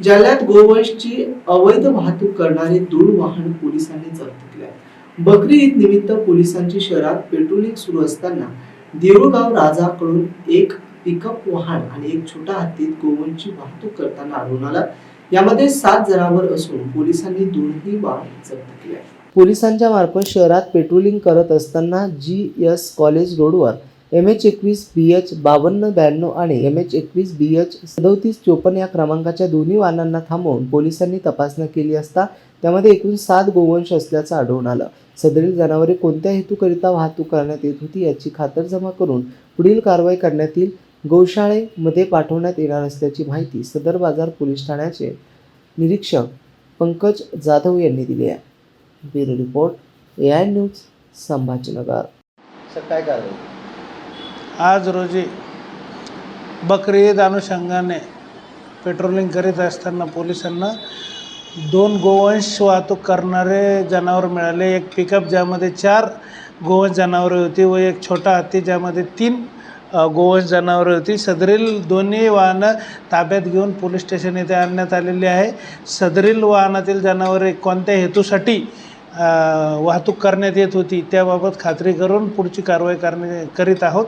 जालन्यात गोवंशची अवैध वाहतूक करणारे दोन वाहन पोलिसांनी जप्त केले बकरी ईद निमित्त पोलिसांची शहरात पेट्रोलिंग सुरू असताना देऊळगाव राजाकडून एक पिकअप वाहन आणि एक छोटा हत्तीत गोवंशची वाहतूक करताना आढळून आला. यामध्ये सात जणांवर असून पोलिसांनी दोनही वाहन जप्त केले पोलिसांच्या मार्फत शहरात पेट्रोलिंग करत असताना जी एस कॉलेज रोडवर एम एच एकवीस बी एच बावन्न ब्याण्णव आणि एम एच एकवीस बी एच सदोतीस चोपन्न या क्रमांकाच्या दोन्ही वाहनांना थांबवून पोलिसांनी तपासणी केली असता त्यामध्ये एकूण सात गोवंश असल्याचं आढळून आलं. सदरील जनावरे कोणत्या हेतूकरिता वाहतूक करण्यात येत होती याची खातरजमा करून पुढील कारवाई करण्यात येईल गोशाळेमध्ये पाठवण्यात येणार असल्याची माहिती सदर बाजार पोलीस ठाण्याचे निरीक्षक पंकज जाधव यांनी दिली आहे. Bureau report A I news Sambhajinagar. Sir काय कारवाई आज रोजी बकरी ईद अनुषंगाने पेट्रोलिंग करीत असताना पोलिसांना दोन गोवंश वाहतूक करणारे जनावर मिळाले. एक पिकअप ज्यामध्ये चार गोवंश जनावरे होती व एक छोटा हत्ती ज्यामध्ये तीन गोवंश जनावरे होती. सदरील दोन्ही वाहनं ताब्यात घेऊन पोलीस स्टेशन येथे आणण्यात आलेली आहे. सदरील वाहनातील जनावरे कोणत्या हेतूसाठी वाहतूक करण्यात येत होती त्याबाबत खात्री करून पुढची कारवाई करणे करीत आहोत.